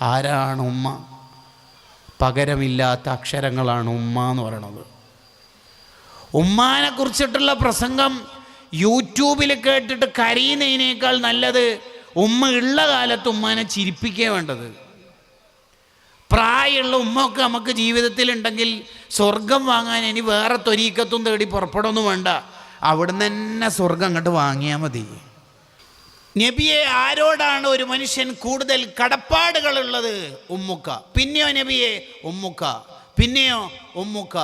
ആരാണ് ഉമ്മ? പകരമില്ലാത്ത അക്ഷരങ്ങളാണ് ഉമ്മ എന്ന് പറയണത്. ഉമ്മാനെ കുറിച്ചിട്ടുള്ള പ്രസംഗം യൂട്യൂബിൽ കേട്ടിട്ട് കരയുന്നതിനേക്കാൾ നല്ലത് ഉമ്മ ഉള്ള കാലത്ത് ഉമ്മാനെ ചിരിപ്പിക്കുക വേണ്ടത്. പ്രായമുള്ള ഉമ്മയൊക്കെ നമുക്ക് ജീവിതത്തിൽ ഉണ്ടെങ്കിൽ സ്വർഗം വാങ്ങാൻ ഇനി വേറെ തൊരീക്കത്തും തേടി പുറപ്പെടൊന്നും വേണ്ട. അവിടുന്ന് തന്നെ സ്വർഗം അങ്ങോട്ട് വാങ്ങിയാൽ മതി. നബിയെ ആരോടാണ് ഒരു മനുഷ്യൻ കൂടുതൽ കടപ്പാടുകളുള്ളത്? ഉമ്മുക്ക. പിന്നെയോ നബിയെ? ഉമ്മുക്ക. പിന്നെയോ ഉമ്മുക്ക.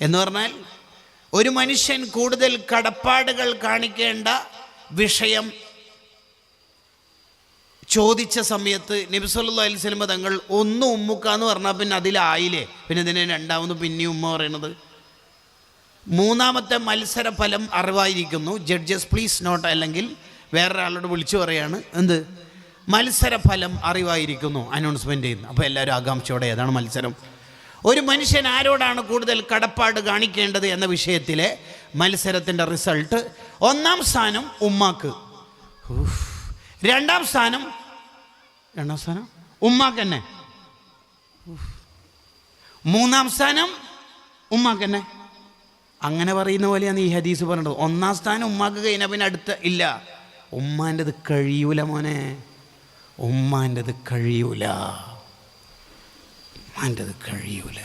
എന്ന് പറഞ്ഞാൽ ഒരു മനുഷ്യൻ കൂടുതൽ കടപ്പാടുകൾ കാണിക്കേണ്ട വിഷയം ചോദിച്ച സമയത്ത് നബിസല്ലാ അലൈഹി തങ്ങൾ ഒന്ന് ഉമ്മുക്ക എന്ന് പറഞ്ഞാൽ പിന്നെ അതിലായില്ലേ? പിന്നെ ഇതിനെ രണ്ടാമത് പിന്നെയും ഉമ്മ പറയണത് മൂന്നാമത്തെ മത്സര ഫലം അറിവായിരിക്കുന്നു. ജഡ്ജസ് പ്ലീസ് നോട്ട് അല്ലെങ്കിൽ വേറൊരാളോട് വിളിച്ചു പറയാണ്. എന്ത്? മത്സര ഫലം അറിവായിരിക്കുന്നു അനൗൺസ്മെന്റ് ചെയ്യുന്നു. അപ്പോൾ എല്ലാവരും ആകാംക്ഷയോടെ ഏതാണ് മത്സരം? ഒരു മനുഷ്യൻ ആരോടാണ് കൂടുതൽ കടപ്പാട് കാണിക്കേണ്ടത് എന്ന വിഷയത്തിലെ മത്സരത്തിന്റെ റിസൾട്ട് ഒന്നാം സ്ഥാനം ഉമ്മാക്ക്. രണ്ടാം സ്ഥാനം രണ്ടാം സ്ഥാനം? ഉമ്മാക്ക് തന്നെ. മൂന്നാം സ്ഥാനം ഉമ്മാക്ക് തന്നെ. അങ്ങനെ പറയുന്ന പോലെയാണ് ഈ ഹദീസ് പറഞ്ഞത്. ഒന്നാം സ്ഥാനം ഉമ്മാക്ക് കഴിഞ്ഞാൽ പിന്നെ അടുത്ത ഇല്ല. ഉമ്മാന്റെത് കഴിയൂല മോനെ. ഉമ്മാന്റെത് കഴിയൂല. ഉമ്മാന്റെത് കഴിയൂല.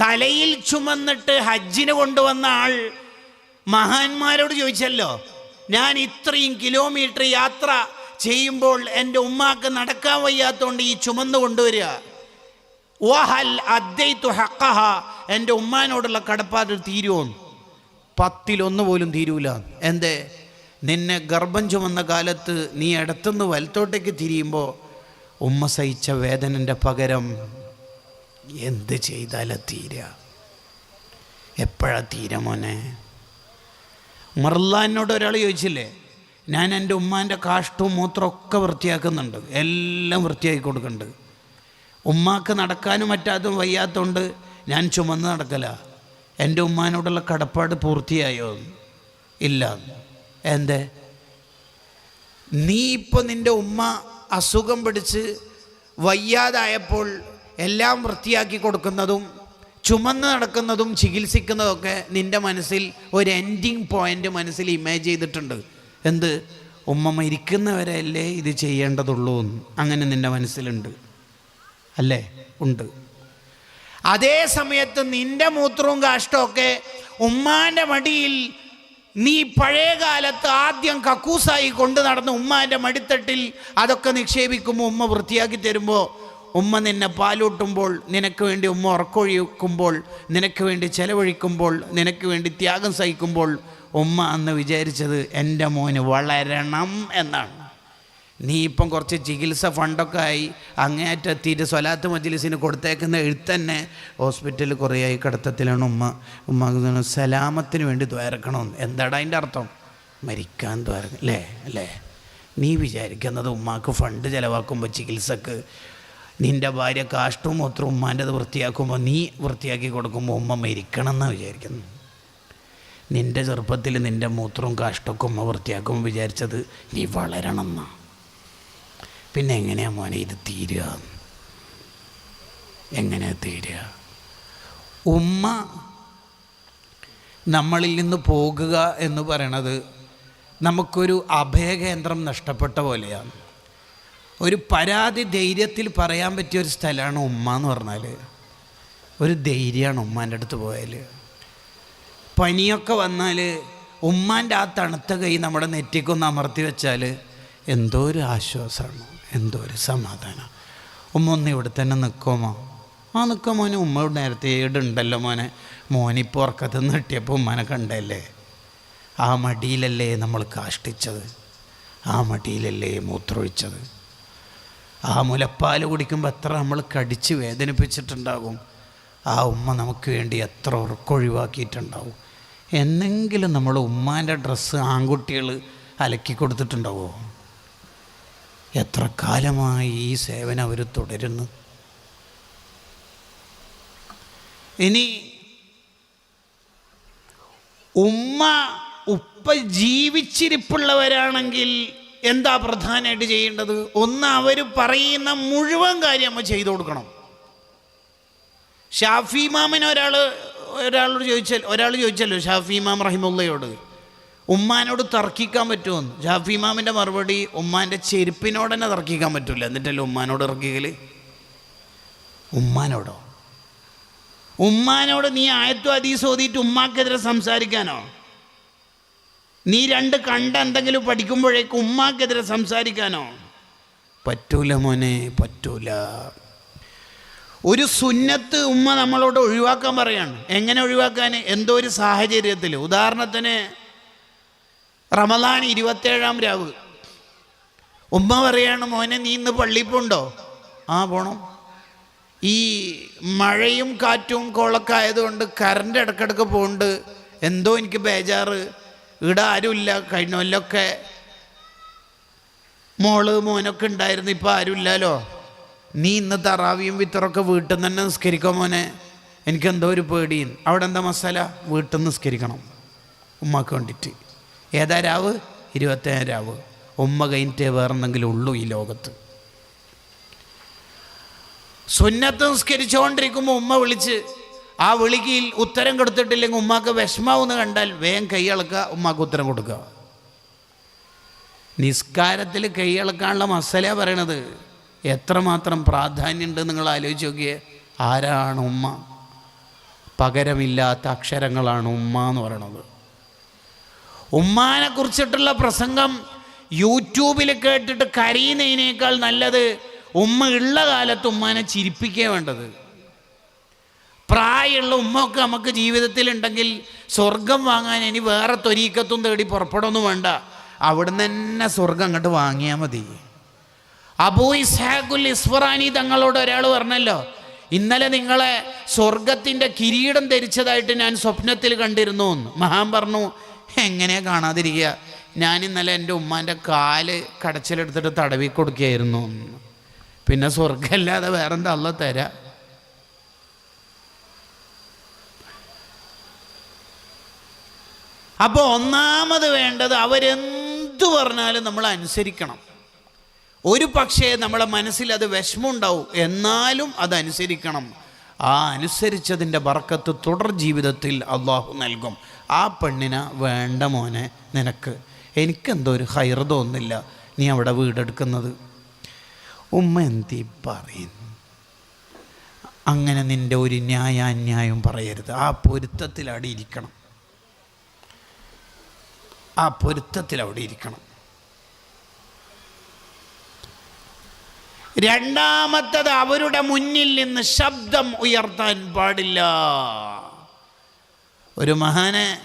തലയിൽ ചുമന്നിട്ട് ഹജ്ജിന് കൊണ്ടുവന്ന ആൾ മഹാന്മാരോട് ചോദിച്ചല്ലോ ഞാൻ ഇത്രയും കിലോമീറ്റർ യാത്ര ചെയ്യുമ്പോൾ എന്റെ ഉമ്മാക്ക് നടക്കാൻ വയ്യാത്തതുകൊണ്ട് ഈ ചുമന്ന് കൊണ്ടുവരിക. വഹൽ അദ്ദൈത്തു ഹക്കഹ എന്റെ ഉമ്മാനോടുള്ള കടപ്പാട് തീരുമോ പത്തിലൊന്ന് പോലും തീരൂല. എന്തേ? നിന്നെ ഗർഭം ചുമന്ന കാലത്ത് നീ ഇടത്തുനിന്ന് വലത്തോട്ടേക്ക് തിരിയുമ്പോൾ ഉമ്മ സഹിച്ച വേദനന്റെ പകരം എന്ത് ചെയ്താലാ തീര? എപ്പോഴാ തീര മോനെ? മർലാനോട് ഒരാൾ ചോദിച്ചില്ലേ ഞാൻ എന്റെ ഉമ്മാന്റെ കാഷ്ടവും മൂത്രമൊക്കെ വൃത്തിയാക്കുന്നുണ്ട്. എല്ലാം വൃത്തിയാക്കി കൊടുക്കുന്നുണ്ട്. ഉമ്മാക്ക് നടക്കാനും പറ്റാത്തതും വയ്യാത്തതുകൊണ്ട് ഞാൻ ചുമന്ന് നടക്കല. എന്റെ ഉമ്മാനോടുള്ള കടപ്പാട് പൂർത്തിയായോ? ഇല്ല. എന്തേ? നീ ഇപ്പോൾ നിന്റെ ഉമ്മ അസുഖം പിടിച്ച് വയ്യാതായപ്പോൾ എല്ലാം വൃത്തിയാക്കി കൊടുക്കുന്നതും ചുമന്ന് നടക്കുന്നതും ചികിത്സിക്കുന്നതൊക്കെ നിന്റെ മനസ്സിൽ ഒരു എൻഡിങ് പോയിന്റ് മനസ്സിൽ ഇമേജ് ചെയ്തിട്ടുണ്ട്. എന്ത്? ഉമ്മ മരിക്കുന്നവരെയല്ലേ ഇത് ചെയ്യേണ്ടതുള്ളൂ എന്ന്. അങ്ങനെ നിന്റെ മനസ്സിലുണ്ട്. അല്ലേ? ഉണ്ട്. അതേ സമയത്ത് നിന്റെ മൂത്രവും കാഷ്ടമൊക്കെ ഉമ്മാന്റെ മടിയിൽ നീ പഴയ കാലത്ത് ആദ്യം കക്കൂസായി കൊണ്ട് നടന്ന ഉമ്മാന്റെ മടിത്തട്ടിൽ അതൊക്കെ നിക്ഷേപിക്കുമ്പോൾ ഉമ്മ വൃത്തിയാക്കി തരുമ്പോൾ ഉമ്മ നിന്നെ പാലൂട്ടുമ്പോൾ നിനക്ക് വേണ്ടി ഉമ്മ ഉറക്കൊഴിക്കുമ്പോൾ നിനക്ക് വേണ്ടി ചെലവഴിക്കുമ്പോൾ നിനക്ക് വേണ്ടി ത്യാഗം സഹിക്കുമ്പോൾ ഉമ്മ അന്ന് വിചാരിച്ചത് എന്റെ മോന് വളരണം എന്നാണ്. നീ ഇപ്പം കുറച്ച് ചികിത്സ ഫണ്ടൊക്കെ ആയി അങ്ങേറ്റെത്തിയിട്ട് സ്വലാത്ത് മജ്ലിസിന് കൊടുത്തേക്കുന്ന എഴുത്തന്നെ ഹോസ്പിറ്റലിൽ കുറേ ആയി കിടത്തത്തിലാണ് ഉമ്മ. ഉമ്മ സലാമത്തിന് വേണ്ടി ദ്വാരക്കണമെന്ന് എന്താടാ അതിന്റെ അർത്ഥം? മരിക്കാൻ ദ്വാരക്ക അല്ലേ അല്ലേ നീ വിചാരിക്കുന്നത് ഉമ്മാക്ക് ഫണ്ട് ചിലവാക്കുമ്പോൾ ചികിത്സക്ക് നിന്റെ ഭാര്യ കാഷ്ടവും മൂത്രം ഉമ്മാന്റെത് വൃത്തിയാക്കുമ്പോൾ നീ വൃത്തിയാക്കി കൊടുക്കുമ്പോൾ ഉമ്മ മരിക്കണം എന്നാണ് വിചാരിക്കുന്നു. നിന്റെ ചെറുപ്പത്തിൽ നിന്റെ മൂത്രവും കാഷ്ടമൊക്കെ ഉമ്മ വൃത്തിയാക്കുമ്പോൾ വിചാരിച്ചത് നീ വളരണം എന്നാണ് പിന്നെ എങ്ങനെയാ മോനെ ഇത് തീരുക? എങ്ങനെയാ തീരുക? ഉമ്മ നമ്മളിൽ നിന്ന് പോകുക എന്ന് പറയണത് നമുക്കൊരു അഭയകേന്ദ്രം നഷ്ടപ്പെട്ട പോലെയാണ്. ഒരു പരാതി ധൈര്യത്തിൽ പറയാൻ പറ്റിയ ഒരു സ്ഥലമാണ് ഉമ്മ എന്ന് പറഞ്ഞാൽ. ഒരു ധൈര്യമാണ് ഉമ്മാന്റെ അടുത്ത് പോയാൽ. പനിയൊക്കെ വന്നാൽ ഉമ്മാന്റെ ആ തണുത്ത കൈ നമ്മുടെ നെറ്റിക്കൊന്ന് അമർത്തി വെച്ചാൽ എന്തോ ഒരു ആശ്വാസമാണ്. എന്തോ ഒരു സമാധാനം. ഉമ്മ ഒന്ന് ഇവിടെ തന്നെ നിൽക്കുമോ ആ നിൽക്കാം മോനെ ഉമ്മ നേരത്തെ ഏടുണ്ടല്ലോ മോനെ. മോനിപ്പോൾ ഉറക്കത്ത് നിട്ടിയപ്പോൾ ഉമ്മനെ കണ്ടല്ലേ? ആ മടിയിലല്ലേ നമ്മൾ കാഷ്ടിച്ചത്? ആ മടിയിലല്ലേ മൂത്രമൊഴിച്ചത്? ആ മുലപ്പാൽ കുടിക്കുമ്പോൾ എത്ര നമ്മൾ കടിച്ച് വേദനിപ്പിച്ചിട്ടുണ്ടാകും? ആ ഉമ്മ നമുക്ക് വേണ്ടി എത്ര ഉറക്കൊഴിവാക്കിയിട്ടുണ്ടാവും എന്നെങ്കിലും നമ്മൾ ഉമ്മാന്റെ ഡ്രസ്സ് ആൺകുട്ടികൾ അലക്കി കൊടുത്തിട്ടുണ്ടാവോ? എത്ര കാലമായി ഈ സേവനം അവർ തുടരുന്നു? ഇനി ഉമ്മ ഉപ്പ ജീവിച്ചിരിപ്പുള്ളവരാണെങ്കിൽ എന്താ പ്രധാനമായിട്ട് ചെയ്യേണ്ടത്? ഒന്ന് അവർ പറയുന്ന മുഴുവൻ കാര്യം നമ്മൾ ചെയ്തു കൊടുക്കണം. ഷാഫി മാമിന് ഒരാൾ ഒരാളോട് ചോദിച്ചാൽ ഒരാൾ ചോദിച്ചല്ലോ ഷാഫി മാം റഹിമുള്ളയോട്. ഉമ്മാനോട് തർക്കിക്കാൻ പറ്റുമെന്ന്. ജാഫി ഇമാമിന്റെ മറുപടി ഉമ്മാന്റെ ചെരുപ്പിനോട് തന്നെ തർക്കിക്കാൻ പറ്റില്ല എന്നിട്ടല്ലേ ഉമ്മാനോട് ഇറക്കിക്കൽ ഉമ്മാനോടോ? ഉമ്മാനോട് നീ ആയത്തും അതീസ് ഓതിയിട്ട് ഉമ്മാക്കെതിരെ സംസാരിക്കാനോ? നീ രണ്ട് കണ്ട എന്തെങ്കിലും പഠിക്കുമ്പോഴേക്ക് ഉമ്മാക്കെതിരെ സംസാരിക്കാനോ? പറ്റൂല മോനെ പറ്റൂല. ഒരു സുന്നത്ത് ഉമ്മ നമ്മളോട് ഒഴിവാക്കാൻ പറയാണ്. എങ്ങനെ ഒഴിവാക്കാൻ? എന്തോ ഒരു സാഹചര്യത്തിൽ ഉദാഹരണത്തിന് റമദാൻ ഇരുപത്തേഴാം രാവ്. ഉമ്മ പറയാണ് മോനെ നീ ഇന്ന് പള്ളിയിൽ പോണ്ടോ? ആ പോണം. ഈ മഴയും കാറ്റും കോളൊക്കെ ആയതുകൊണ്ട് കറണ്ട് ഇടക്കിടക്ക് പോകുന്നുണ്ട് എന്തോ എനിക്ക് ബേജാറ്. ഇവിടെ ആരുമില്ല. കഴിഞ്ഞ കൊല്ലമൊക്കെ മോൾ മോനൊക്കെ ഉണ്ടായിരുന്നു. ഇപ്പം ആരുമില്ലല്ലോ നീ ഇന്ന് തറാവിയും വിത്തറൊക്കെ വീട്ടിൽ നിന്ന് തന്നെ നിസ്കരിക്കോ മോനെ. എനിക്കെന്തോ ഒരു പേടിയും. അവിടെ എന്താ മസാല? വീട്ടിൽ നിന്ന് നിസ്കരിക്കണം. ഉമ്മാക്ക് വേണ്ടിയിട്ട്. ഏതാ രാവ്? ഇരുപത്തേഴ് രാവ്. ഉമ്മ കഴിഞ്ഞിട്ടേ വേറെന്തെങ്കിലും ഉള്ളൂ ഈ ലോകത്ത്. സുന്നത്ത് നിസ്കരിച്ചുകൊണ്ടിരിക്കുമ്പോൾ ഉമ്മ വിളിച്ച് ആ വിളിക്ക് ഉത്തരം കൊടുത്തിട്ടില്ലെങ്കിൽ ഉമ്മാക്ക് വിഷമാവെന്ന് കണ്ടാൽ വേഗം കൈയളക്കുക ഉമ്മാക്ക് ഉത്തരം കൊടുക്കുക. നിസ്കാരത്തിൽ കൈയളക്കാനുള്ള മസല പറയണത്. എത്രമാത്രം പ്രാധാന്യമുണ്ട് നിങ്ങൾ ആലോചിച്ച് നോക്കിയേ. ആരാണ് ഉമ്മ? പകരമില്ലാത്ത അക്ഷരങ്ങളാണ് ഉമ്മ എന്ന് പറയണത്. ഉമ്മാനെ കുറിച്ചിട്ടുള്ള പ്രസംഗം യൂട്യൂബിൽ കേട്ടിട്ട് കരയുന്നതിനേക്കാൾ നല്ലത് ഉമ്മ ഉള്ള കാലത്ത് ഉമ്മാനെ ചിരിപ്പിക്കുക വേണ്ടത്. പ്രായമുള്ള ഉമ്മയൊക്കെ നമുക്ക് ജീവിതത്തിൽ ഉണ്ടെങ്കിൽ സ്വർഗം വാങ്ങാൻ ഇനി വേറെ തൊരീക്കത്തും തേടി പുറപ്പെടൊന്നും വേണ്ട. അവിടുന്ന് തന്നെ സ്വർഗം അങ്ങോട്ട് വാങ്ങിയാൽ മതി. അബൂ ഇസ്ഹാഖുൽ ഇസ്ഫറാനി തങ്ങളോട് ഒരാൾ പറഞ്ഞല്ലോ ഇന്നലെ നിങ്ങളെ സ്വർഗത്തിന്റെ കിരീടം ധരിച്ചതായിട്ട് ഞാൻ സ്വപ്നത്തിൽ കണ്ടിരുന്നു എന്ന്. മഹാൻ പറഞ്ഞു എങ്ങനെ കാണാതിരിക്കുക? ഞാൻ ഇന്നലെ എന്റെ ഉമ്മാന്റെ കാൽ കടച്ചിലെടുത്തിട്ട് തടവി കൊടുക്കുകയായിരുന്നു. പിന്നെ സ്വർഗമല്ലാതെ വേറെന്താ? അല്ല തരാ. അപ്പോൾ ഒന്നാമത് വേണ്ടത് അവരെന്തു പറഞ്ഞാലും നമ്മൾ അനുസരിക്കണം. ഒരു പക്ഷേ നമ്മളെ മനസ്സിൽ അത് വിഷമമുണ്ടാവും. എന്നാലും അത് അനുസരിക്കണം. ആ അനുസരിച്ചതിന്റെ ബർക്കത്ത് തുടർ ജീവിതത്തിൽ അള്ളാഹു നൽകും. ആ പെണ്ണിനെ വേണ്ട മോനെ നിനക്ക്. എനിക്കെന്തോ ഒരു ഹൈർ തോന്നുന്നില്ല. നീ അവിടെ വീടെടുക്കുന്നത്. ഉമ്മ എന്തി പറയുന്നു അങ്ങനെ നിന്റെ ഒരു ന്യായാന്യായം പറയരുത്. ആ പൊരുത്തത്തിൽ അവിടെ ഇരിക്കണം. ആ പൊരുത്തത്തിൽ അവിടെ ഇരിക്കണം. രണ്ടാമത്തത് അവരുടെ മുന്നിൽ നിന്ന് ശബ്ദം ഉയർത്താൻ പാടില്ല. ഒരു മഹാനെ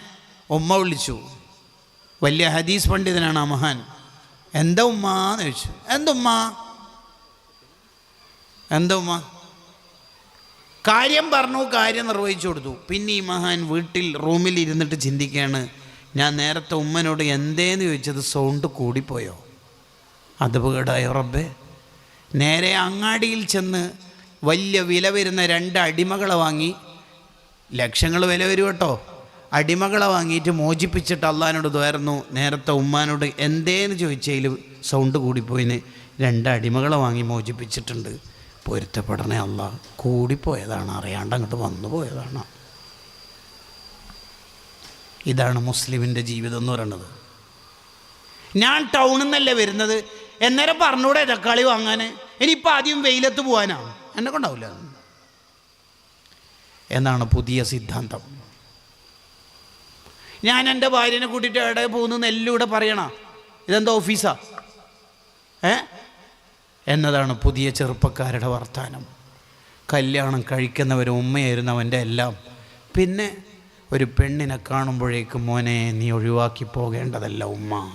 ഉമ്മ വിളിച്ചു. വലിയ ഹദീസ് പണ്ഡിതനാണ് ആ മഹാൻ. എന്താ ഉമ്മ? എന്ന് ചോദിച്ചു. എന്തുമ്മ എന്താ ഉമ്മ? കാര്യം പറഞ്ഞു കാര്യം നിർവഹിച്ചു കൊടുത്തു. പിന്നെ ഈ മഹാൻ വീട്ടിൽ റൂമിൽ ഇരുന്നിട്ട് ചിന്തിക്കുകയാണ് ഞാൻ നേരത്തെ ഉമ്മനോട് എന്തേന്ന് ചോദിച്ചത് സൗണ്ട് കൂടിപ്പോയോ? അത് വീടായോ റബ്ബേ? നേരെ അങ്ങാടിയിൽ ചെന്ന് വലിയ വില വരുന്ന രണ്ട് അടിമകളെ വാങ്ങി ലക്ഷങ്ങൾ വില വരും കേട്ടോ. അടിമകളെ വാങ്ങിയിട്ട് മോചിപ്പിച്ചിട്ട് അള്ളഹാനോട് തോരുന്നു നേരത്തെ ഉമ്മാനോട് എന്തേന്ന് ചോദിച്ചതിൽ സൗണ്ട് കൂടിപ്പോയിന്. രണ്ട് അടിമകളെ വാങ്ങി മോചിപ്പിച്ചിട്ടുണ്ട്. പൊരുത്തപ്പെടണേ അല്ല കൂടിപ്പോയതാണ്. അറിയാണ്ട് അങ്ങോട്ട് വന്നു പോയതാണ് ഇതാണ് മുസ്ലിമിന്റെ ജീവിതം എന്ന് പറയുന്നത് ഞാൻ ടൗണിൽ നിന്നല്ലേ വരുന്നത്? എന്നേരം പറഞ്ഞൂടെ തക്കാളി വാങ്ങാൻ. ഇനിയിപ്പോൾ ആദ്യം വെയിലത്ത് പോകാനാണ് എന്നെ കൊണ്ടാവില്ല എന്നാണ് പുതിയ സിദ്ധാന്തം. ഞാൻ എന്റെ ഭാര്യനെ കൂട്ടിയിട്ട് എവിടെ പോകുന്നു എല്ലൂടെ പറയണ? ഇതെന്താ ഓഫീസാ? ഏ? എന്നതാണ് പുതിയ ചെറുപ്പക്കാരുടെ വർത്തമാനം കല്യാണം കഴിക്കുന്നവരും ഉമ്മയായിരുന്നവന്റെ എല്ലാം. പിന്നെ ഒരു പെണ്ണിനെ കാണുമ്പോഴേക്കും മോനെ നീ ഒഴിവാക്കി പോകേണ്ടതല്ല ഉമ്മ.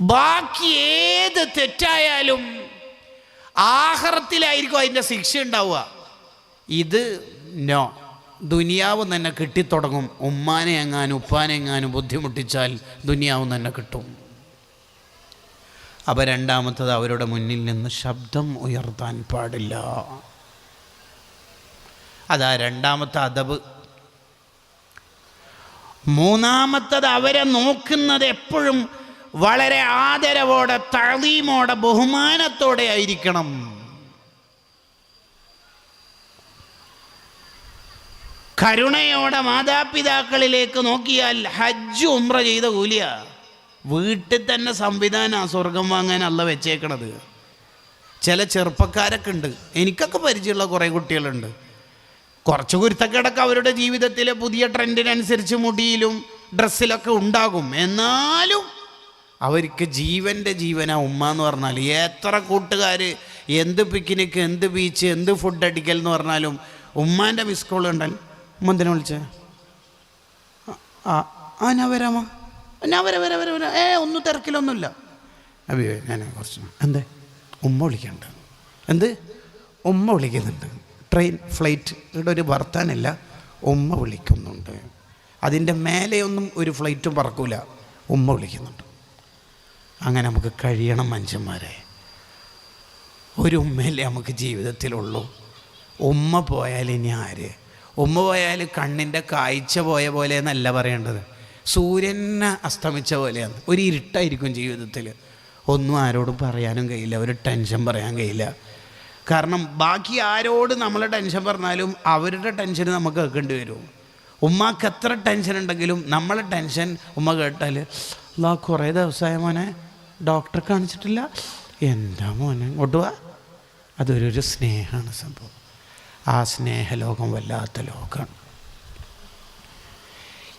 ബാക്കി ഏത് തെറ്റായാലും ആഹ്റത്തിലായിരിക്കും അതിന്റെ ശിക്ഷ ഉണ്ടാവുക. ഇത് നോ. ദുനിയാവ് തന്നെ കിട്ടിത്തുടങ്ങും. ഉമ്മാനെ എങ്ങാനും ഉപ്പാനെ എങ്ങാനും ബുദ്ധിമുട്ടിച്ചാൽ ദുനിയാവ് തന്നെ കിട്ടും. അപ്പോൾ രണ്ടാമത്തത് അവരുടെ മുന്നിൽ നിന്ന് ശബ്ദം ഉയർത്താൻ പാടില്ല. അതാ രണ്ടാമത്തെ അദബ്. മൂന്നാമത്തത് അവരെ നോക്കുന്നത് എപ്പോഴും വളരെ ആദരവോടെ തളീമോടെ ബഹുമാനത്തോടെ ആയിരിക്കണം. കരുണയോടെ മാതാപിതാക്കളിലേക്ക് നോക്കിയാൽ ഹജ്ജ് ഉമ്ര ചെയ്ത കൂലിയ. വീട്ടിൽ തന്നെ സംവിധാനം സ്വർഗം വാങ്ങാൻ അല്ല വെച്ചേക്കണത്. ചില ചെറുപ്പക്കാരൊക്കെ ഉണ്ട്. എനിക്കൊക്കെ പരിചയമുള്ള കുറേ കുട്ടികളുണ്ട്. കുറച്ച് കുരുത്തക്കേടൊക്കെ അവരുടെ ജീവിതത്തിലെ പുതിയ ട്രെൻഡിനനുസരിച്ച് മുടിയിലും ഡ്രസ്സിലൊക്കെ ഉണ്ടാകും. എന്നാലും അവർക്ക് ജീവന്റെ ജീവനാ ഉമ്മ എന്ന് പറഞ്ഞാൽ. എത്ര കൂട്ടുകാർ എന്ത് പിക്നിക്ക് എന്ത് ബീച്ച് എന്ത് ഫുഡ് അടിക്കൽ എന്ന് പറഞ്ഞാലും ഉമ്മാന്റെ മിസ് കോൾ ഉണ്ടല്ലോ. ഉമ്മ എന്തിനാ വിളിച്ചേ. ആ ആ ഞാൻ വരാമോ ഞാൻ വരാം വരാം വരാം. വരാം ഏ ഒന്നും തിരക്കിലൊന്നുമില്ല. അയ്യോ ഞാൻ കുറച്ച് എന്തേ? ഉമ്മ വിളിക്കണ്ട എന്ത്? ഉമ്മ വിളിക്കുന്നുണ്ട്. ട്രെയിൻ ഫ്ലൈറ്റ് ഇവിടെ ഒരു വർത്താനില്ല. ഉമ്മ വിളിക്കുന്നുണ്ട്. അതിന്റെ മേലെയൊന്നും ഒരു ഫ്ലൈറ്റും പറക്കൂല. ഉമ്മ വിളിക്കുന്നുണ്ട്. അങ്ങനെ നമുക്ക് കഴിയണം മനുഷ്യന്മാരെ. ഒരു ഉമ്മയല്ലേ നമുക്ക് ജീവിതത്തിലുള്ളൂ. ഉമ്മ പോയാൽ ഇനി ആര്? ഉമ്മ പോയാൽ കണ്ണിന്റെ കാഴ്ച പോയ പോലെ എന്നല്ല പറയേണ്ടത്. സൂര്യനെ അസ്തമിച്ച പോലെയാണ്. ഒരു ഇരുട്ടായിരിക്കും ജീവിതത്തിൽ ഒന്നും ആരോടും പറയാനും കഴിയില്ല. ഒരു ടെൻഷൻ പറയാൻ കഴിയില്ല. കാരണം ബാക്കി ആരോട് നമ്മൾ ടെൻഷൻ പറഞ്ഞാലും അവരുടെ ടെൻഷൻ നമുക്ക് കേൾക്കേണ്ടി വരും. ഉമ്മാക്ക് എത്ര ടെൻഷൻ ഉണ്ടെങ്കിലും നമ്മളെ ടെൻഷൻ ഉമ്മ കേട്ടാൽ അല്ലാ കുറേ ദിവസമായ മോനെ ഡോക്ടറെ കാണിച്ചിട്ടില്ല. എന്താ മോനെ ഇങ്ങോട്ട് വാ. അതൊരു സ്നേഹമാണ് സംഭവം. ആ സ്നേഹലോകം വല്ലാത്ത ലോകമാണ്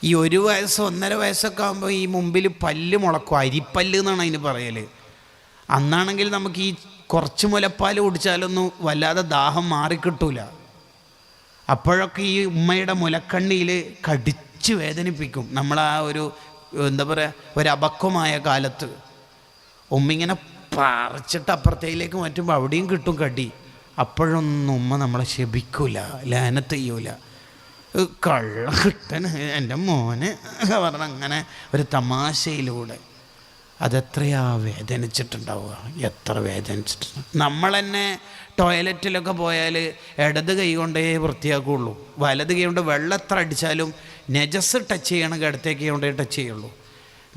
ഈ ഒരു വയസ്സ് ഒന്നര വയസ്സൊക്കെ ആകുമ്പോൾ ഈ മുമ്പിൽ പല്ല് മുളക്കും. അരിപ്പല്ല് എന്നാണ് അതിന് പറയൽ അന്നാണെങ്കിൽ നമുക്ക് ഈ കുറച്ച് മുലപ്പാൽ കുടിച്ചാലൊന്നും വല്ലാതെ ദാഹം മാറിക്കിട്ടൂല. അപ്പോഴൊക്കെ ഈ ഉമ്മയുടെ മുലക്കണ്ണിയിൽ കടിച്ച് വേദനിപ്പിക്കും. നമ്മളാ ഒരു എന്താ പറയുക ഒരു അപക്വമായ കാലത്ത്. ഉമ്മ ഇങ്ങനെ പറിച്ചിട്ട് അപ്പുറത്തേക്ക് മാറ്റുമ്പോൾ അവിടെയും കിട്ടും കടി. അപ്പോഴൊന്നും ഉമ്മ നമ്മളെ ശപിക്കൂല ലാനത്ത് ചെയ്യൂല. കള്ള കിട്ടൻ എന്റെ മോന് പറഞ്ഞ അങ്ങനെ ഒരു തമാശയിലൂടെ. അതെത്രയാ വേദനിച്ചിട്ടുണ്ടാവുക എത്ര വേദനിച്ചിട്ടുണ്ട് നമ്മൾ തന്നെ ടോയ്ലറ്റിലൊക്കെ പോയാൽ ഇടത് കൈ കൊണ്ടേ വൃത്തിയാക്കുള്ളൂ. വലത് കൈ കൊണ്ട് വെള്ളം എത്ര അടിച്ചാലും നെജസ് ടച്ച് ചെയ്യണമെങ്കിൽ ഇടത്തേക്ക് കൊണ്ടേ ടച്ച് ചെയ്യുള്ളൂ.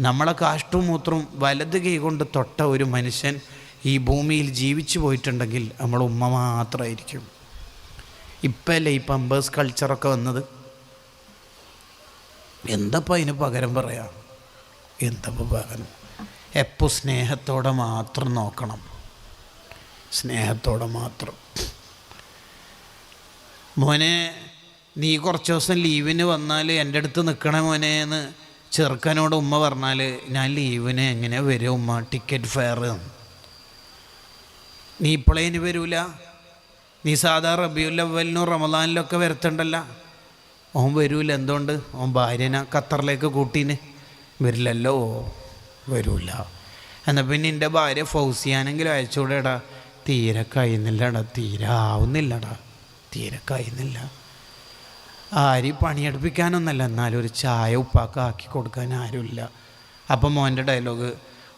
നമ്മളെ കാഷ്ടവും മൂത്രവും വലത് കൈ കൊണ്ട് തൊട്ട ഒരു മനുഷ്യൻ ഈ ഭൂമിയിൽ ജീവിച്ചു പോയിട്ടുണ്ടെങ്കിൽ നമ്മൾ ഉമ്മ മാത്രമായിരിക്കും ഇപ്പല്ലേ ഈ പമ്പേഴ്സ് കൾച്ചറൊക്കെ വന്നത്? എന്തപ്പോൾ അതിന് പകരം പറയാം? എന്തപ്പോൾ പകരം? എപ്പോൾ സ്നേഹത്തോടെ മാത്രം നോക്കണം. സ്നേഹത്തോടെ മാത്രം. മോനെ നീ കുറച്ച് ദിവസം ലീവിന് വന്നാൽ എന്റെ അടുത്ത് നിൽക്കണേ മോനെ എന്ന് ചെറുക്കനോട് ഉമ്മ പറഞ്ഞാൽ ഞാൻ ലീവിന് എങ്ങനെ വരും ഉമ്മ? ടിക്കറ്റ് ഫെയർ നീ ഇപ്പോളേന് വരൂല? നീ സാധാ റബിയുൽ അവലിനും റമദാനിലൊക്കെ വരുത്തണ്ടല്ല? ഓൻ വരൂല എന്തുകൊണ്ട്? ഓൻ ഭാര്യനെ ഖത്തറിലേക്ക് കൂട്ടീന്. വരില്ലല്ലോ വരൂല. എന്നാൽ പിന്നെ എന്റെ ഭാര്യ ഫൗസിയാനെങ്കിലും അയച്ചുകൂടെടാ. തീരെ കഴിയുന്നില്ലടാ തീരെ ആവുന്നില്ലടാ തീരെ കഴിയുന്നില്ല ആരി പണിയെടുപ്പിക്കാനൊന്നല്ല എന്നാലും ഒരു ചായ ഉപ്പാക്ക് ആക്കി കൊടുക്കാൻ ആരുമില്ല. അപ്പം മോന്റെ ഡയലോഗ്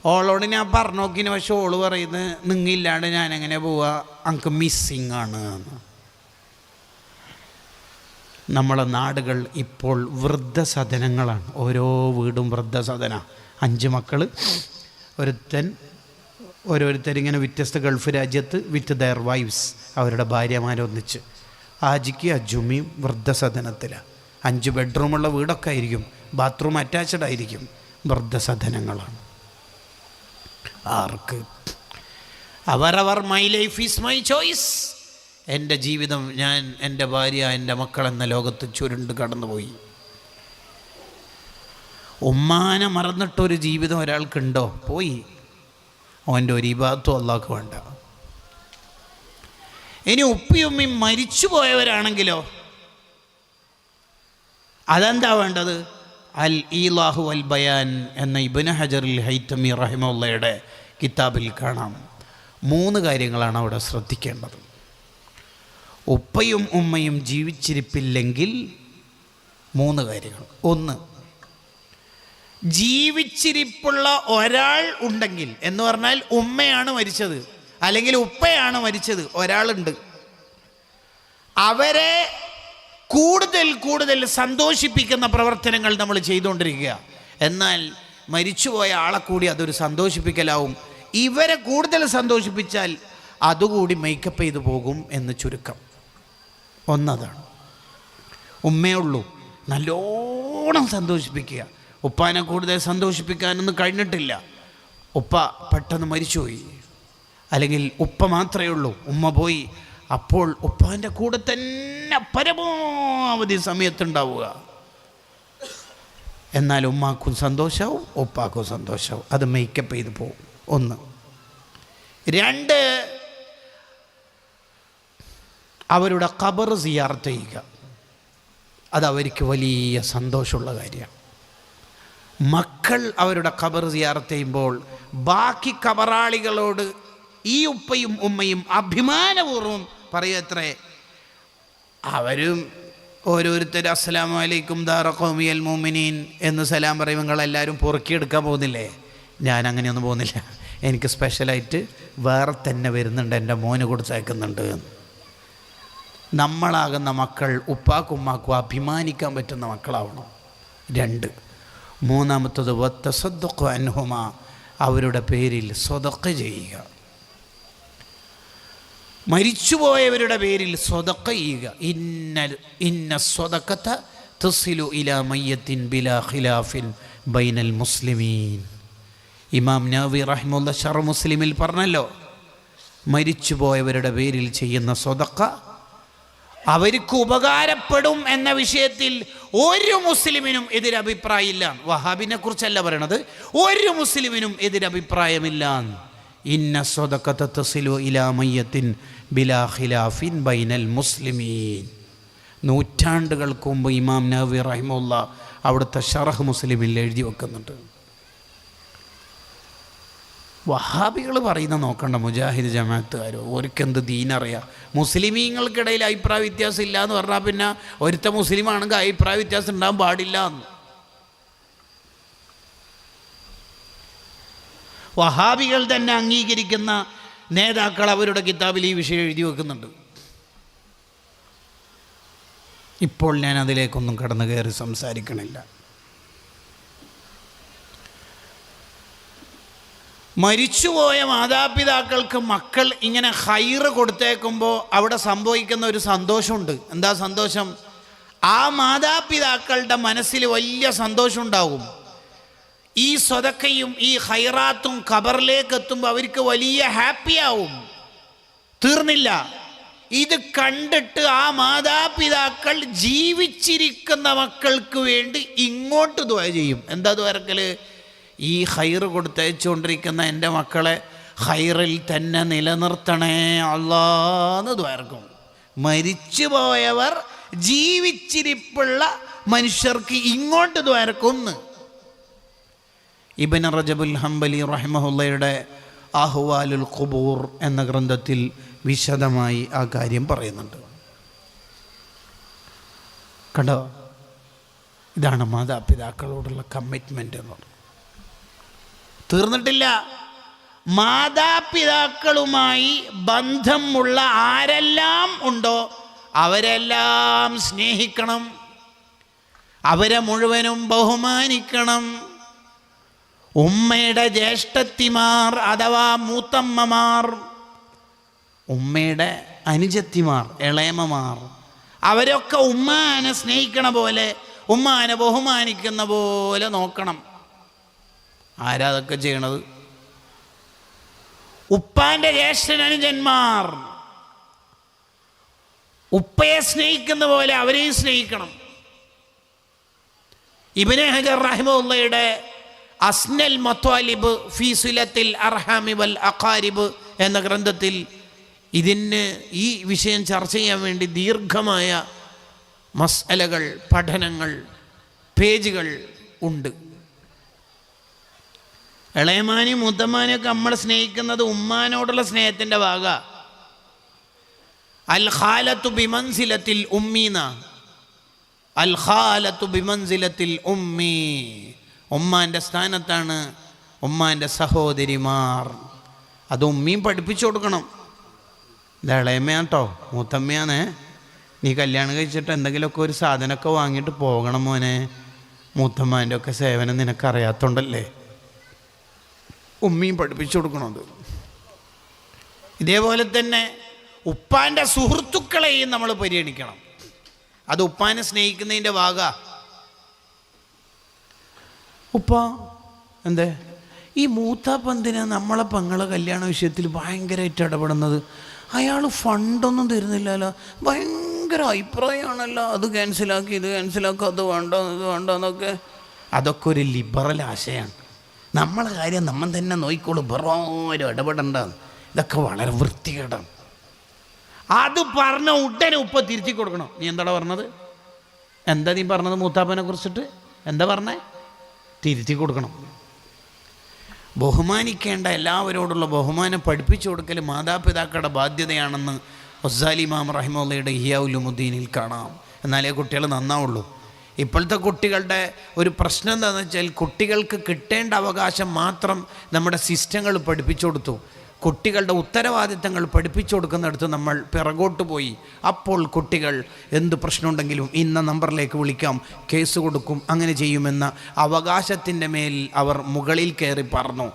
ഓളോട് ഞാൻ പറഞ്ഞു നോക്കിന് പക്ഷെ ഓൾ പറയുന്നത് നിങ്ങില്ലാണ്ട് ഞാൻ എങ്ങനെ പോവാ? അങ്ക് മിസ്സിങ് ആണ് നമ്മളെ നാടുകൾ ഇപ്പോൾ വൃദ്ധസദനങ്ങളാണ്. ഓരോ വീടും വൃദ്ധസദന. അഞ്ച് മക്കൾ ഒരുത്തൻ ഓരോരുത്തരിങ്ങനെ വ്യത്യസ്ത ഗൾഫ് രാജ്യത്ത് വിത്ത് ദയർ വൈഫ്സ് അവരുടെ ഭാര്യമാരൊന്നിച്ച് ആജിക്ക് അജുമിയും വൃദ്ധസദനത്തിലാണ് അഞ്ച് ബെഡ്റൂമുള്ള വീടൊക്കെ ആയിരിക്കും. ബാത്റൂം അറ്റാച്ച്ഡ് ആയിരിക്കും. വൃദ്ധസദനങ്ങളാണ്. ആർക്ക്? അവരവർ my life is my choice എന്റെ ജീവിതം ഞാൻ എന്റെ ഭാര്യ എന്റെ മക്കൾ എന്ന ലോകത്ത് ചുരുണ്ട് കടന്നുപോയി. ഉമ്മാനെ മറന്നിട്ടൊരു ജീവിതം ഒരാൾക്കുണ്ടോ? പോയി. അവന്റെ ഒരു ഇബാത്തും അള്ളാഹ്ക്ക് വേണ്ട. ഇനി ഉപ്പിയുമ്മയും മരിച്ചു പോയവരാണെങ്കിലോ അതെന്താ വേണ്ടത്? അൽ ഈലാഹു അൽ ബയാൻ എന്ന ഇബിന് ഹജറിൽ ഹൈത്തമി റഹിമുള്ളയുടെ കിതാബിൽ കാണാം. മൂന്ന് കാര്യങ്ങളാണ് അവിടെ ശ്രദ്ധിക്കേണ്ടത്. ഉപ്പയും ഉമ്മയും ജീവിച്ചിരിപ്പില്ലെങ്കിൽ മൂന്ന് കാര്യങ്ങൾ. ഒന്ന് ജീവിച്ചിരിപ്പുള്ള ഒരാൾ ഉണ്ടെങ്കിൽ എന്ന് പറഞ്ഞാൽ ഉമ്മയാണ് മരിച്ചത് അല്ലെങ്കിൽ ഉപ്പയാണ് മരിച്ചത് ഒരാളുണ്ട്. അവരെ കൂടുതൽ കൂടുതൽ സന്തോഷിപ്പിക്കുന്ന പ്രവർത്തനങ്ങൾ നമ്മൾ ചെയ്തുകൊണ്ടിരിക്കുക. എന്നാൽ മരിച്ചുപോയ ആളെ കൂടി അതൊരു സന്തോഷിപ്പിക്കലാവും. ഇവരെ കൂടുതൽ സന്തോഷിപ്പിച്ചാൽ അതുകൂടി മേക്കപ്പ് ചെയ്തു പോകും എന്ന് ചുരുക്കം. ഒന്നതാണ്. ഉമ്മയേ ഉള്ളൂ. നല്ലോണം സന്തോഷിപ്പിക്കുക. ഉപ്പാനെ കൂടുതൽ സന്തോഷിപ്പിക്കാനൊന്നും കഴിഞ്ഞിട്ടില്ല. ഉപ്പ പെട്ടെന്ന് മരിച്ചുപോയി. അല്ലെങ്കിൽ ഉപ്പ മാത്രമേ ഉള്ളൂ. ഉമ്മ പോയി. അപ്പോൾ ഉപ്പാന്റെ കൂടെ തന്നെ പരമാവധി സമയത്തുണ്ടാവുക. എന്നാൽ ഉമ്മാക്കും സന്തോഷവും ഉപ്പാക്കും സന്തോഷവും. അത് മേക്കപ്പ് ചെയ്ത് പോകും ഒന്ന്. രണ്ട് അവരുടെ ഖബർ സിയാർത്ത് ചെയ്യുക. അത് അവർക്ക് വലിയ സന്തോഷമുള്ള കാര്യമാണ്. മക്കൾ അവരുടെ ഖബർ സിയാർത്ത് ചെയ്യുമ്പോൾ ബാക്കി കബറാളികളോട് ഈ ഉപ്പയും ഉമ്മയും അഭിമാനപൂർവം പറയത്രേ അവരും ഓരോരുത്തർ അസ്സലാമു അലൈക്കും ദാറഖോമിയൽ മോമിനീൻ എന്ന് സലാം പറയും. നിങ്ങളെല്ലാവരും പൊറുക്കിയെടുക്കാൻ പോകുന്നില്ലേ? ഞാൻ അങ്ങനെയൊന്നും പോകുന്നില്ല. എനിക്ക് സ്പെഷ്യലായിട്ട് വേറെ തന്നെ വരുന്നുണ്ട് എന്റെ മോന് കൊടുത്തയക്കുന്നുണ്ട് നമ്മളാകുന്ന മക്കൾ ഉപ്പാക്കും ഉമ്മാക്കും അഭിമാനിക്കാൻ പറ്റുന്ന മക്കളാവണം. രണ്ട്. മൂന്നാമത്തത് വത്തസദ്ദഖു അൻഹുമ. അവരുടെ പേരിൽ സ്വതക്ക ചെയ്യുക. മരിച്ചുപോയവരുടെ പേരിൽ സ്വതക്ക ചെയ്യുക. ഇന്ന ഇന്ന സ്വതക്കത്ത തസിലു ഇല മയ്യത്തിൻ ബില ഖിലാഫിൻ ബൈനൽ മുസ്ലിമീൻ. ഇമാം നവി റഹ്മുല്ല ഷർ മുസ്ലിമിൽ പറഞ്ഞല്ലോ മരിച്ചുപോയവരുടെ പേരിൽ ചെയ്യുന്ന സ്വതക്ക അവർക്ക് ഉപകാരപ്പെടും എന്ന വിഷയത്തിൽ ഒരു മുസ്ലിമിനും എതിരഭിപ്രായമില്ല. വഹാബിനെ കുറിച്ചല്ല പറയണത് ഒരു മുസ്ലിമിനും എതിരഭിപ്രായമില്ല ഇന്ന സ്വതക്കത്ത തസിലു ഇലാ മയ്യത്തിൻ ബിലാ ഖിലാഫിൻ ബൈനൽ മുസ്ലിമീൻ. നൂറ്റാണ്ടുകൾക്ക് മുമ്പ് ഇമാം നബി റഹിമുള്ള അവിടുത്തെ ഷറഹ് മുസ്ലിമിൽ എഴുതി വെക്കുന്നുണ്ട്. വഹാബികൾ പറയുന്ന നോക്കണ്ട മുജാഹിദ് ജമാഅത്തുകാരോ ഓർക്കെന്ത് ദീനറിയാം? മുസ്ലിമീങ്ങൾക്കിടയിൽ അഭിപ്രായ വ്യത്യാസം ഇല്ല എന്ന് പറഞ്ഞാൽ പിന്നെ ഒരുത്ത മുസ്ലിമാണെങ്കിൽ അഭിപ്രായ വ്യത്യാസം ഉണ്ടാകാൻ പാടില്ല എന്ന് വഹാബികൾ തന്നെ അംഗീകരിക്കുന്ന നേതാക്കൾ അവരുടെ കിതാബിൽ ഈ വിഷയം എഴുതി വെക്കുന്നുണ്ട്. ഇപ്പോൾ ഞാൻ അതിലേക്കൊന്നും കടന്നു കയറി സംസാരിക്കണില്ല. മരിച്ചുപോയ മാതാപിതാക്കൾക്ക് മക്കൾ ഇങ്ങനെ ഹൈറ് കൊടുത്തേക്കുമ്പോൾ അവിടെ സംഭവിക്കുന്ന ഒരു സന്തോഷമുണ്ട്. എന്താ സന്തോഷം? ആ മാതാപിതാക്കളുടെ മനസ്സിൽ വലിയ സന്തോഷം ഉണ്ടാവും ഈ സ്വതക്കയും ഈ ഹൈറാത്തും ഖബറിലേക്ക് എത്തുമ്പോൾ അവർക്ക് വലിയ ഹാപ്പിയാവും തീർന്നില്ല. ഇത് കണ്ടിട്ട് ആ മാതാപിതാക്കൾ ജീവിച്ചിരിക്കുന്ന മക്കൾക്ക് വേണ്ടി ഇങ്ങോട്ട് ദ്വ ചെയ്യും. എന്താ ദ്വാരക്കൽ ഈ ഹൈറ് കൊടുത്തയച്ചുകൊണ്ടിരിക്കുന്ന എന്റെ മക്കളെ ഹൈറിൽ തന്നെ നിലനിർത്തണേ അല്ലാന്ന് മരിച്ചു പോയവർ ജീവിച്ചിരിപ്പുള്ള മനുഷ്യർക്ക് ഇങ്ങോട്ട് ദ്വാരക്കുന്ന് ഇബൻ റജബുൽ ഹംബലി റഹ്മഹുല്ലയുടെ അഹ്വാലുൽ ഖുബൂർ എന്ന ഗ്രന്ഥത്തിൽ വിശദമായി ആ കാര്യം പറയുന്നുണ്ട്. കണ്ടോ? ഇതാണ് മാതാപിതാക്കളോടുള്ള കമ്മിറ്റ്മെന്റ് എന്ന് പറയുന്നത്. തീർന്നിട്ടില്ല. മാതാപിതാക്കളുമായി ബന്ധമുള്ള ആരെല്ലാം ഉണ്ടോ അവരെല്ലാം സ്നേഹിക്കണം. അവരെ മുഴുവനും ബഹുമാനിക്കണം. ഉമ്മയുടെ ജ്യേഷ്ഠത്തിമാർ അഥവാ മൂത്തമ്മമാർ ഉമ്മയുടെ അനുജത്തിമാർ ഇളയമ്മമാർ അവരൊക്കെ ഉമ്മാനെ സ്നേഹിക്കണ പോലെ ഉമ്മാനെ ബഹുമാനിക്കുന്ന പോലെ നോക്കണം. ആരാ അതൊക്കെ ചെയ്യണത്? ഉപ്പാന്റെ ജ്യേഷ്ഠൻ അനുജന്മാർ. ഉപ്പയെ സ്നേഹിക്കുന്ന പോലെ അവരെയും സ്നേഹിക്കണം. ഇബിനെ ഹജർ റഹിമുള്ളയുടെ അസ്നൽ മത്വാലിബ് ഫീസുലത്തിൽ അർഹാമി വൽ അഖാരിബ് എന്ന ഗ്രന്ഥത്തിൽ ഇതിന് ഈ വിഷയം ചർച്ച ചെയ്യാൻ വേണ്ടി ദീർഘമായ മസലകൾ പഠനങ്ങൾ പേജുകൾ ഉണ്ട്. ഇളയമാനി മുത്തമ്മാനെയൊക്കെ നമ്മൾ സ്നേഹിക്കുന്നത് ഉമ്മാനോടുള്ള സ്നേഹത്തിന്റെ ഭാഗ. അൽ ഖാലത്തു ബിമൻസിലത്തിൽ ഉമ്മീന അൽ ഖാലത്തു ബിമൻസിലത്തിൽ ഉമ്മി. ഉമ്മാന്റെ സ്ഥാനത്താണ് ഉമ്മാന്റെ സഹോദരിമാർ. അത് ഉമ്മയും പഠിപ്പിച്ചു കൊടുക്കണം. ഇത് ഇളയമ്മയാട്ടോ മൂത്തമ്മയാണ്. നീ കല്യാണം കഴിച്ചിട്ട് എന്തെങ്കിലുമൊക്കെ ഒരു സാധനമൊക്കെ വാങ്ങിയിട്ട് പോകണം മോനെ. മൂത്തമ്മാന്റെ ഒക്കെ സേവനം നിനക്കറിയാത്തോണ്ടല്ലേ? ഉമ്മയും പഠിപ്പിച്ചു കൊടുക്കണത് ഇതേപോലെ തന്നെ ഉപ്പാന്റെ സുഹൃത്തുക്കളെയും നമ്മൾ പരിഗണിക്കണം. അത് ഉപ്പാനെ സ്നേഹിക്കുന്നതിന്റെ ഭാഗ ഉപ്പ എന്തേ? ഈ മൂത്താപ്പന്തിന് നമ്മളെ പെങ്ങളെ കല്യാണ വിഷയത്തിൽ ഭയങ്കരമായിട്ട് ഇടപെടുന്നത്. അയാൾ ഫണ്ടൊന്നും തരുന്നില്ലല്ലോ. ഭയങ്കര അഭിപ്രായമാണല്ലോ. അത് ക്യാൻസലാക്കി ഇത് ക്യാൻസലാക്കി അത് വേണ്ട ഇത് വേണ്ട എന്നൊക്കെ. അതൊക്കെ ഒരു ലിബറൽ ആശയമാണ് നമ്മളെ കാര്യം നമ്മൾ തന്നെ നോക്കിക്കോളൂ. വെറും ഇടപെടണ്ട ഇതൊക്കെ വളരെ വൃത്തികേടാണ്. അത് പറഞ്ഞ ഉടനെ ഉപ്പ തിരിച്ചു കൊടുക്കണം. നീ എന്താടാ പറഞ്ഞത്? എന്താ നീ പറഞ്ഞത് മൂത്താപ്പനെ കുറിച്ചിട്ട്? എന്താ പറഞ്ഞേ? തിരുത്തി കൊടുക്കണം. ബഹുമാനിക്കേണ്ട എല്ലാവരോടുള്ള ബഹുമാനം പഠിപ്പിച്ചു കൊടുക്കൽ മാതാപിതാക്കളുടെ ബാധ്യതയാണെന്ന് ഒസാലിമാം റഹിമുള്ളയുടെ ഹിയാവുലുമുദ്ദീനിൽ കാണാം. എന്നാലേ കുട്ടികൾ നന്നാവുള്ളൂ. ഇപ്പോഴത്തെ കുട്ടികളുടെ ഒരു പ്രശ്നം എന്താണെന്ന് വെച്ചാൽ കുട്ടികൾക്ക് കിട്ടേണ്ട അവകാശം മാത്രം നമ്മുടെ സിസ്റ്റങ്ങൾ പഠിപ്പിച്ചു കൊടുത്തു. കുട്ടികളുടെ ഉത്തരവാദിത്തങ്ങൾ പഠിപ്പിച്ചു കൊടുക്കുന്നിടത്ത് നമ്മൾ പിറകോട്ട് പോയി. അപ്പോൾ കുട്ടികൾ എന്ത് പ്രശ്നമുണ്ടെങ്കിലും ഇന്ന നമ്പറിലേക്ക് വിളിക്കാം കേസ് കൊടുക്കും അങ്ങനെ ചെയ്യുമെന്ന അവകാശത്തിന്റെ മേൽ അവർ മുകളിൽ കയറി പറഞ്ഞു